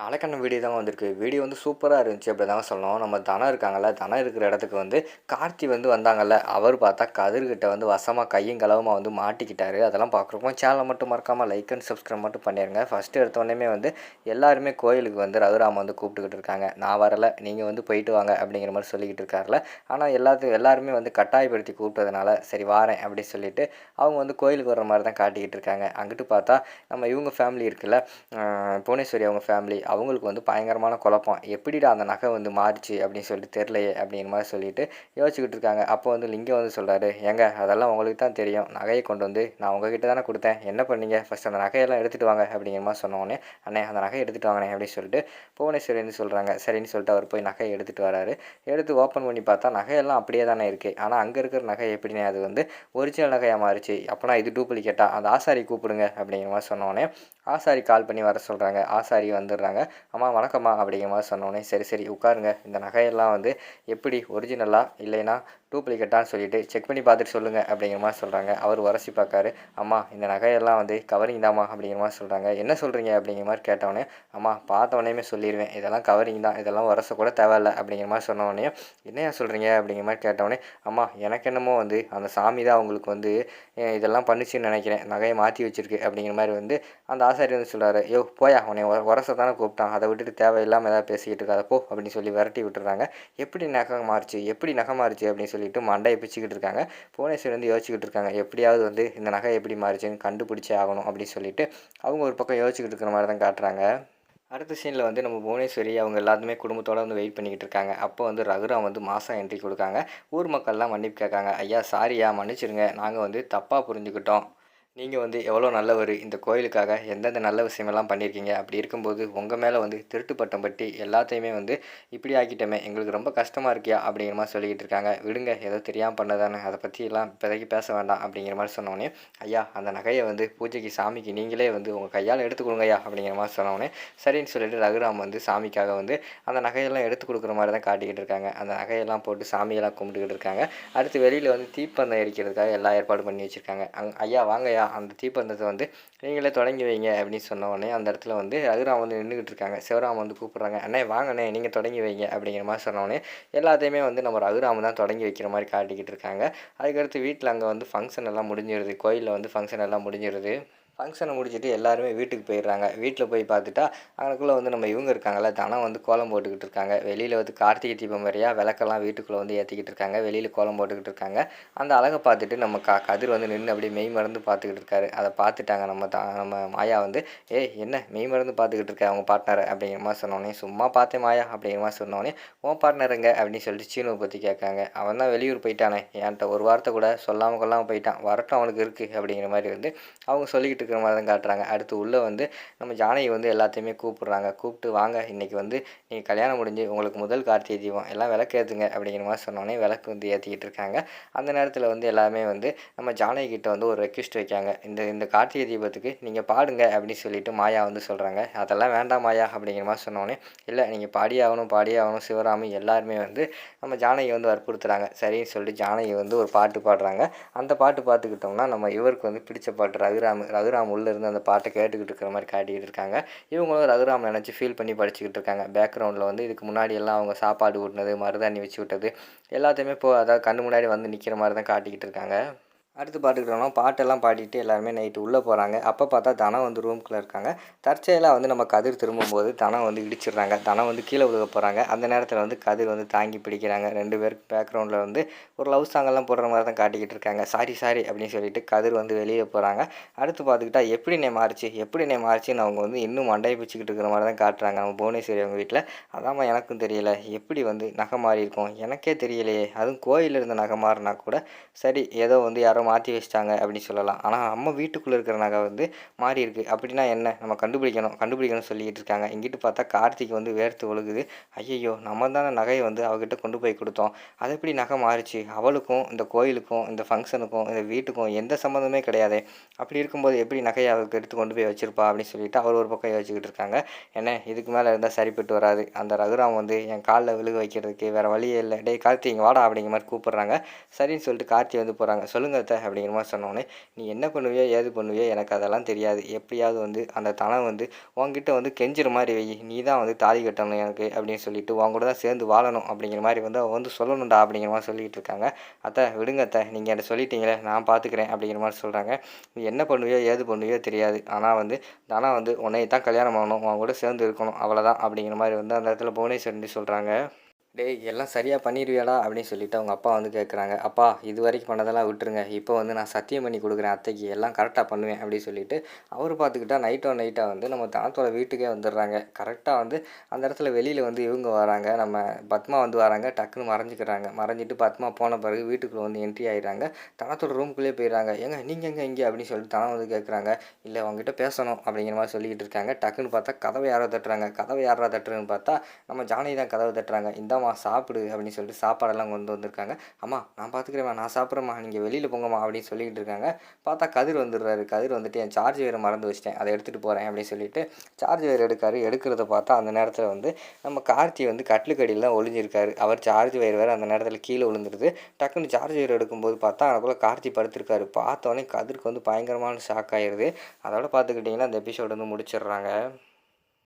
நாளைக்கான வீடியோ தாங்க வந்திருக்கு. வீடியோ வந்து சூப்பராக இருந்துச்சு. அப்படி தாங்க சொல்லணும். நம்ம தனம் இருக்காங்கல்ல தனம் இருக்கிற இடத்துக்கு வந்து கார்த்தி வந்து வந்தாங்கல்ல அவர் பார்த்தா கதிர்கிட்ட வந்து வசமாக கையும் கலவமாக வந்து மாட்டிக்கிட்டாரு. அதெல்லாம் பார்க்குறப்போ சேனலை மட்டும் மறக்காமல் லைக் அண்ட் சப்ஸ்கிரைப் மட்டும் பண்ணிடுங்க ஃபஸ்ட்டு எடுத்தோடனே வந்து எல்லாருமே கோயிலுக்கு வந்து ரகுராம வந்து கூப்பிட்டுக்கிட்டு இருக்காங்க. நான் வரலை நீங்கள் வந்து போயிட்டு வாங்க அப்படிங்கிற மாதிரி சொல்லிக்கிட்டு இருக்காருல ஆனால் எல்லாத்துக்கும் எல்லாருமே வந்து கட்டாயப்படுத்தி கூப்பிட்டதுனால சரி வாரேன் அப்படின்னு சொல்லிட்டு அவங்க வந்து கோயிலுக்கு வர மாதிரி தான் காட்டிக்கிட்டு இருக்காங்க. அங்கிட்டு பார்த்தா நம்ம இவங்க ஃபேமிலி இருக்குல்ல புவனேஸ்வரி அவங்க ஃபேமிலி அவங்களுக்கு வந்து பயங்கரமான குழப்பம். எப்படிடா அந்த நகை வந்து மாறிச்சு அப்படின்னு சொல்லிட்டு தெரிலையே அப்படிங்கிற மாதிரி சொல்லிட்டு யோசிச்சுக்கிட்டு இருக்காங்க. அப்போ வந்து லிங்கம் வந்து சொல்கிறாரு ஏங்க அதெல்லாம் உங்களுக்கு தான் தெரியும். நகையை கொண்டு வந்து நான் உங்ககிட்ட தானே கொடுத்தேன். என்ன பண்ணீங்க? ஃபஸ்ட் அந்த நகையெல்லாம் எடுத்துகிட்டு வாங்க. அப்படிங்கிற மாதிரி சொன்னோடனே அண்ணே அந்த நகையை எடுத்துகிட்டு வாங்கண்ணே அப்படின்னு சொல்லிட்டு புவனேஸ்வரி வந்து சொல்கிறாங்க சரின்னு சொல்லிட்டு அவர் போய் நகையை எடுத்துகிட்டு வராரு. எடுத்து ஓப்பன் பண்ணி பார்த்தா நகையெல்லாம் அப்படியே தானே இருக்குது ஆனால் அங்கே இருக்கிற நகை எப்படினே அது வந்து ஒரிஜினல் நகையாக மாறிச்சு. அப்போனா இது டூப்ளிகேட்டா அந்த ஆசாரி கூப்பிடுங்க அப்படிங்கிற மாதிரி சொன்னோடனே ஆசாரி கால் பண்ணி வர சொல்கிறாங்க ஆசாரி வந்துடுறாங்க. அம்மா வணக்கம்மா அப்படிங்கிற மாதிரி சொன்னோடனே சரி சரி உட்காருங்க. இந்த நகையெல்லாம் வந்து எப்படி ஒரிஜினலாக இல்லைன்னா டூப்ளிகேட்டான்னு சொல்லிட்டு செக் பண்ணி பார்த்துட்டு சொல்லுங்கள் அப்படிங்கிற மாதிரி சொல்கிறாங்க அவர் உரசி பார்க்காரு. அம்மா இந்த நகையெல்லாம் வந்து கவரிங் தாம்மா அப்படிங்கிற மாதிரி சொல்கிறாங்க என்ன சொல்கிறீங்க அப்படிங்கிற மாதிரி கேட்டவொடனே அம்மா பார்த்த சொல்லிடுவேன் இதெல்லாம் கவரிங் தான். இதெல்லாம் உரச கூட தேவையில்ல அப்படிங்கிற மாதிரி சொன்ன என்னையா சொல்கிறீங்க அப்படிங்கிற மாதிரி கேட்டவொடனே அம்மா எனக்கு என்னமோ வந்து அந்த சாமி தான் அவங்களுக்கு வந்து இதெல்லாம் பண்ணிச்சுன்னு நினைக்கிறேன். நகையை மாற்றி வச்சிருக்கு அப்படிங்கிற மாதிரி வந்து அந்த ஆசாரி வந்து சொல்கிறாரு யோ போயா உன்னை உரச தானே கூப்பிட்டான். அதை விட்டுட்டு தேவையில்லாமல் ஏதாவது பேசிக்கிட்டு இருக்காத போ அப்படின்னு சொல்லி விரட்டி விட்டுறாங்க. எப்படி நகை மாறுச்சு? எப்படி நகை மாறுச்சு அப்படின்னு சொல்லிட்டு மண்டையை பிச்சுக்கிட்டு இருக்காங்க. புவனேஸ்வரி வந்து யோசிச்சுக்கிட்டு இருக்காங்க. எப்படியாவது வந்து இந்த நகை எப்படி மாறுச்சுன்னு கண்டுபிடிச்சே ஆகணும் அப்படின்னு சொல்லிட்டு அவங்க ஒரு பக்கம் யோசிச்சுக்கிட்டு இருக்கிற மாதிரி தான் காட்டுறாங்க. அடுத்த சீனில் வந்து நம்ம புவனேஸ்வரி அவங்க எல்லாத்துமே குடும்பத்தோடு வந்து வெயிட் பண்ணிக்கிட்டு இருக்காங்க. அப்போ வந்து ரகுராம் வந்து மாதம் என்ட்ரி கொடுக்காங்க. ஊர் மக்கள்லாம் மன்னிப்பு கேட்காங்க. ஐயா சாரியா மன்னிச்சிருங்க. நாங்கள் வந்து தப்பாக புரிஞ்சுக்கிட்டோம். நீங்கள் வந்து எவ்வளோ நல்லவர் இந்த கோயிலுக்காக எந்தெந்த நல்ல விஷயமெல்லாம் பண்ணியிருக்கீங்க? அப்படி இருக்கும்போது உங்கள் மேலே வந்து திருட்டு பட்டம் பட்டி எல்லாத்தையுமே வந்து இப்படி ஆக்கிட்டோமே எங்களுக்கு ரொம்ப கஷ்டமாக இருக்கியா? அப்படிங்கிற மாதிரி சொல்லிக்கிட்டு இருக்காங்க. விடுங்க ஏதோ தெரியாமல் பண்ணதானே அதை பற்றி எல்லாம் இப்போதைக்கு பேச வேண்டாம் அப்படிங்கிற மாதிரி சொன்னோடனே ஐயா அந்த நகையை வந்து பூஜைக்கு சாமிக்கு நீங்களே வந்து உங்கள் கையால் எடுத்து கொடுங்கய்யா அப்படிங்கிற மாதிரி சொன்னோடனே சரின்னு சொல்லிட்டு ரகுராம் வந்து சாமிக்காக வந்து அந்த நகையெல்லாம் எடுத்து கொடுக்குற மாதிரி தான் காட்டிக்கிட்டு இருக்காங்க. அந்த நகையெல்லாம் போட்டு சாமியெல்லாம் கும்பிட்டுக்கிட்டு இருக்காங்க. அடுத்து வெளியில் வந்து தீப்பந்தம் எரிக்கிறதுக்காக எல்லா ஏற்பாடும் பண்ணி வச்சுருக்காங்க. அங் ஐயா வாங்கய்யா அந்த தீப்பந்தத்தை வந்து நீங்களே தொடங்கி வைங்க அப்படின்னு சொன்ன உடனே அந்த இடத்துல வந்து ரகுராம் வந்து நின்றுக்கிட்டு இருக்காங்க. சிவராம் வந்து கூப்பிட்றாங்க அண்ணே வாங்கண்ணே நீங்கள் தொடங்கி வைங்க அப்படிங்கிற மாதிரி சொன்னோடனே எல்லாத்தையுமே வந்து நம்ம ரகுராம் தான் தொடங்கி வைக்கிற மாதிரி காட்டிக்கிட்டு இருக்காங்க. அதுக்கடுத்து வீட்டில் அங்கே வந்து ஃபங்க்ஷன் எல்லாம் முடிஞ்சிருது. கோயிலில் வந்து ஃபங்க்ஷன் எல்லாம் முடிஞ்சிருது. ஃபங்க்ஷனை முடிச்சுட்டு எல்லாருமே வீட்டுக்கு போயிடுறாங்க. வீட்டில் போய் பார்த்துட்டா அங்கனக்குள்ளே வந்து நம்ம இவங்க இருக்காங்கல்ல தனம் வந்து கோலம் போட்டுக்கிட்டு இருக்காங்க. வெளியில் வந்து கார்த்திகை தீபம் வரையா விளக்கெல்லாம் வீட்டுக்குள்ளே வந்து ஏற்றிக்கிட்டு இருக்காங்க. வெளியில் கோலம் போட்டுக்கிட்டு இருக்காங்க. அந்த அழகை பார்த்துட்டு நம்ம க கதிர் வந்து நின்று அப்படியே மெய் மறந்து பார்த்துக்கிட்டு இருக்காரு. அதை பார்த்துட்டாங்க நம்ம த நம்ம மாயா வந்து ஏய் என்ன? மெய் மறந்து பார்த்துக்கிட்டு இருக்க அவங்க பார்ட்னர் அப்படிங்கிற மாதிரி சொன்னோடனே சும்மா பார்த்தேன் மாயா. அப்படிங்கிற மாதிரி சொன்னோடனே உன் பார்ட்னருங்க அப்படின்னு சொல்லிட்டு சீனுவை பற்றி கேட்காங்க. அவன் தான் வெளியூர் போயிட்டானே. என்கிட்ட ஒரு வார்த்தை கூட சொல்லாமல் கொள்ளாமல் போயிட்டான். வரட்டும் அவனுக்கு இருக்குது அப்படிங்கிற மாதிரி வந்து அவங்க சொல்லிக்கிட்டு இருக்கிற மாதிரி தான் காட்டுறாங்க. அடுத்து உள்ளே வந்து நம்ம ஜானகி வந்து எல்லாத்தையுமே கூப்பிட்றாங்க. கூப்பிட்டு வாங்க இன்றைக்கி வந்து நீங்கள் கல்யாணம் முடிஞ்சு உங்களுக்கு முதல் கார்த்திகை தீபம். எல்லாம் விளக்கு ஏற்றுங்க அப்படிங்கிற மாதிரி சொன்னோன்னே விளக்கு வந்து ஏற்றிக்கிட்டு இருக்காங்க. அந்த நேரத்தில் வந்து எல்லாமே வந்து நம்ம ஜானகி கிட்ட வந்து ஒரு ரெக்வெஸ்ட் வைக்காங்க இந்த இந்த கார்த்திகை தீபத்துக்கு நீங்கள் பாடுங்க. அப்படின்னு சொல்லிட்டு மாயா வந்து சொல்கிறாங்க அதெல்லாம் வேண்டாம் மாயா. அப்படிங்கிற மாதிரி சொன்னோன்னே இல்லை நீங்கள் பாடியே ஆகணும் பாடியே ஆகணும். சிவராமி எல்லாருமே வந்து நம்ம ஜானகி வந்து வற்புறுத்துறாங்க. சரின்னு சொல்லிட்டு ஜானகி வந்து ஒரு பாட்டு பாடுறாங்க. அந்த பாட்டு பார்த்துக்கிட்டோம்னா நம்ம இவருக்கு வந்து பிடிச்ச பாட்டு ரகுராமு ரகுராம் உள்ளே இருந்து அந்த பாட்டை கேட்டுக்கிட்டு இருக்கிற மாதிரி காட்டிக்கிட்டு இருக்காங்க. இவங்களும் ரகுராம் நினச்சி ஃபீல் பண்ணி படிச்சுக்கிட்டு இருக்காங்க. பேக்ரவுண்டில் வந்து இதுக்கு முன்னாடி எல்லாம் அவங்க சாப்பாடு ஊட்டினது மருதாணி வச்சு விட்டது எல்லாத்தையுமே இப்போ அதாவது கண்ணு முன்னாடி வந்து நிற்கிற மாதிரி தான் காட்டிக்கிட்டு இருக்காங்க. அடுத்து பார்த்துக்கிட்டோம்னா பாட்டெல்லாம் பாடிட்டு எல்லாருமே நைட்டு உள்ளே போகிறாங்க அப்போ பார்த்தா தனம் வந்து ரூம்குள்ளே இருக்காங்க. தற்செயலாக வந்து நம்ம கதிர் திரும்பும்போது தனம் வந்து இடிச்சிடுறாங்க. தனம் வந்து கீழே விழுக போகிறாங்க அந்த நேரத்தில் வந்து கதிர் வந்து தாங்கி பிடிக்கிறாங்க. ரெண்டு பேர் பேக்ரவுண்டில் வந்து ஒரு லவ் சாங்கெல்லாம் போடுற மாதிரி தான் காட்டிக்கிட்டு இருக்காங்க. சாரி சாரி அப்படின்னு சொல்லிட்டு கதிர் வந்து வெளியே போகிறாங்க அடுத்து பார்த்துக்கிட்டா எப்படி நே மாறிச்சு? எப்படி நே மாறிச்சுன்னு அவங்க வந்து இன்னும் மண்டையை பிடிச்சிக்கிட்டு இருக்கிற மாதிரி தான் காட்டுறாங்க நம்ம புவனேஸ்வரி அவங்க வீட்டில் அதாம்மா எனக்கும் தெரியல. எப்படி வந்து நகை மாறி இருக்கும் எனக்கே தெரியலையே. அதுவும் கோயிலில் இருந்த நகை மாறினா கூட சரி ஏதோ வந்து யாரோ மாற்றி வச்சிட்டாங்க அப்படின்னு சொல்லலாம். ஆனால் நம்ம வீட்டுக்குள்ளே இருக்கிற நகை வந்து மாறி இருக்கு. அப்படின்னா என்ன? நம்ம கண்டுபிடிக்கணும். கண்டுபிடிக்கணும்னு சொல்லிக்கிட்டு இருக்காங்க. இங்கிட்டு பார்த்தா கார்த்திக் வந்து வேர்த்து ஒழுகுது. ஐயையோ நம்ம தானே நகையை வந்து அவகிட்ட கொண்டு போய் கொடுத்தோம். அது எப்படி நகை மாறிச்சு? அவளுக்கும் இந்த கோயிலுக்கும் இந்த ஃபங்க்ஷனுக்கும் இந்த வீட்டுக்கும் எந்த சம்மந்தமே கிடையாது. அப்படி இருக்கும்போது எப்படி நகையை அவளுக்கு எடுத்து கொண்டு போய் வச்சிருப்பா அப்படின்னு சொல்லிட்டு அவர் ஒரு பக்கம் யோசிச்சுக்கிட்டு இருக்காங்க. என்ன? இதுக்கு மேலே இருந்தால் சரிப்பட்டு வராது. அந்த ரகுராம் வந்து என் காலில் விழுக வைக்கிறதுக்கு வேறு வழியே இல்லை. டேய் கார்த்தி இங்கே வாடா அப்படிங்கிற மாதிரி கூப்பிட்றாங்க. சரின்னு சொல்லிட்டு கார்த்தி வந்து போகிறாங்க சொல்லுங்க அத்தை அப்படிங்கிற மாதிரி சொன்னோடனே நீ என்ன பண்ணுவியோ ஏது பண்ணுவியோ எனக்கு அதெல்லாம் தெரியாது. எப்படியாவது வந்து அந்த தனம் வந்து உன்கிட்ட வந்து கெஞ்சிற மாதிரி வை. நீ தான் வந்து தாலி கட்டணும் எனக்கு அப்படின்னு சொல்லிட்டு உன் கூட தான் சேர்ந்து வாழணும் அப்படிங்கிற மாதிரி வந்து அவன் வந்து சொல்லணும்டா அப்படிங்கிற மாதிரி சொல்லிட்டு இருக்காங்க. அத்தை விடுங்க அத்தை. நீங்கள் என்ன சொல்லிட்டீங்களே நான் பார்த்துக்கிறேன் அப்படிங்கிற மாதிரி சொல்கிறாங்க நீ என்ன பண்ணுவியோ ஏது பண்ணுவியோ தெரியாது. ஆனால் வந்து தனா வந்து உன்னைய தான் கல்யாணம் பண்ணணும் உன் கூட சேர்ந்து இருக்கணும். அவ்வளோதான் அப்படிங்கிற மாதிரி வந்து அந்த இடத்துல புவனேஸ்வரன் சொல்கிறாங்க டேய் எல்லாம் சரியாக பண்ணிடுவியாடா அப்படின்னு சொல்லிட்டு அவங்க அப்பா வந்து கேட்குறாங்க அப்பா இது வரைக்கும் பண்ணதெல்லாம் விட்டுருங்க. இப்போ வந்து நான் சத்தியம் பண்ணி கொடுக்குறேன். அத்தைக்கு எல்லாம் கரெக்டாக பண்ணுவேன். அப்படின்னு சொல்லிட்டு அவர் பார்த்துக்கிட்டா நைட்டோ நைட்டாக வந்து நம்ம தனத்தோட வீட்டுக்கே வந்துடுறாங்க. கரெக்டாக வந்து அந்த இடத்துல வெளியில் வந்து இவங்க வராங்க. நம்ம பத்மா வந்து வராங்க. டக்குன்னு மறைஞ்சிக்கிறாங்க. மறைஞ்சிட்டு பத்மா போன பிறகு வீட்டுக்குள்ளே வந்து என்ட்ரி ஆகிடுறாங்க தனத்தோட ரூம்குள்ளேயே போயிடுறாங்க. ஏங்க நீங்கள் எங்கே இங்கே? அப்படின்னு சொல்லிட்டு தனம் வந்து கேட்குறாங்க இல்லை அவங்ககிட்ட பேசணும். அப்படிங்கிற மாதிரி சொல்லிக்கிட்டு இருக்காங்க. டக்குன்னு பார்த்தா கதவை யாரோ தட்டுறாங்க. கதவை யாரா தட்டுறதுன்னு பார்த்தா நம்ம ஜானகி தான் கதவை தட்டுறாங்க. இந்தாம்மா சாப்பிடு அப்படின்னு சொல்லிட்டு சாப்பாடெல்லாம் கொண்டு வந்திருக்காங்க. அம்மா நான் பார்த்துக்கிறேம்மா நான் சாப்பிட்றேம்மா நீங்கள் வெளியில் போங்கம்மா அப்படின்னு சொல்லிக்கிட்டு இருக்காங்க. பார்த்தா கதிர் வந்துடுறாரு. கதிர் வந்துட்டு என் சார்ஜ் வேறு மறந்து வச்சிட்டேன். அதை எடுத்துகிட்டு போகிறேன் அப்படின்னு சொல்லிட்டு சார்ஜ் வேறு எடுக்காரு. எடுக்கிறத பார்த்தா அந்த நேரத்தில் வந்து நம்ம கார்த்தி வந்து கட்டிலுக்கடியில் தான் ஒளிஞ்சிருக்காரு. அவர் சார்ஜ் வயர் வேறு அந்த நேரத்தில் கீழே விழுந்துருது டக்குன்னு சார்ஜ் வயர் எடுக்கும்போது பார்த்தா அதுக்குள்ளே கார்த்தி படுத்திருக்காரு. பார்த்தோன்னே கதிருக்கு வந்து பயங்கரமான ஷாக் ஆயிடுது அதோட பார்த்துக்கிட்டிங்கன்னா அந்த எபிசோடு வந்து முடிச்சிடுறாங்க.